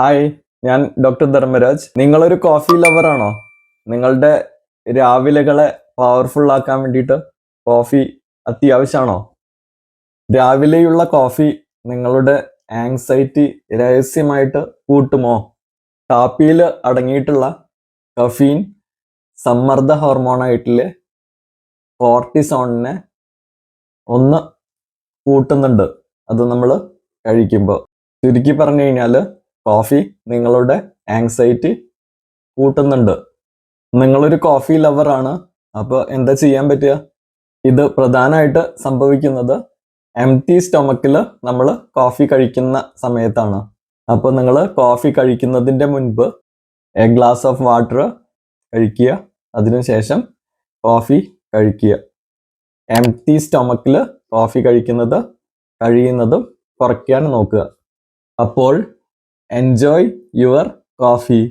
Hi ഞാൻ doctor Dharmaraj. നിങ്ങളൊരു coffee lover ആണോ? നിങ്ങളുടെ രാവിലെകളെ പവർഫുൾ ആക്കാൻ വേണ്ടിയിട്ട് കോഫി അത്യാവശ്യമാണോ? രാവിലെയുള്ള കോഫി നിങ്ങളുടെ ആങ്സൈറ്റി രഹസ്യമായിട്ട് കൂട്ടുമോ? കാപ്പിയിൽ അടങ്ങിയിട്ടുള്ള കഫീൻ സമ്മർദ്ദ ഹോർമോണായിട്ടിലെ കോർട്ടിസോണിനെ ഒന്ന് കൂട്ടുന്നുണ്ട്. അത് നമ്മൾ കഴിക്കുമ്പോൾ ചുരുക്കി പറഞ്ഞു കഴിഞ്ഞാൽ കോഫി നിങ്ങളുടെ ആങ്സൈറ്റി കൂട്ടുന്നുണ്ട്. നിങ്ങളൊരു കോഫി ലവറാണ് അപ്പോൾ എന്താ ചെയ്യാൻ പറ്റുക? ഇത് പ്രധാനമായിട്ട് സംഭവിക്കുന്നത് എം ടി സ്റ്റൊമക്കിൽ നമ്മൾ കോഫി കഴിക്കുന്ന സമയത്താണ്. അപ്പോൾ നിങ്ങൾ കോഫി കഴിക്കുന്നതിന്റെ മുൻപ് എ ഗ്ലാസ് ഓഫ് വാട്ടർ കഴിക്കുക. അതിനുശേഷം കോഫി കഴിക്കുക. എം ടി സ്റ്റൊമക്കിൽ കോഫി കഴിക്കുന്നത് കഴിയുന്നതും കുറയ്ക്കാൻ നോക്കുക. അപ്പോൾ എൻജോയ് യുവർ കോഫി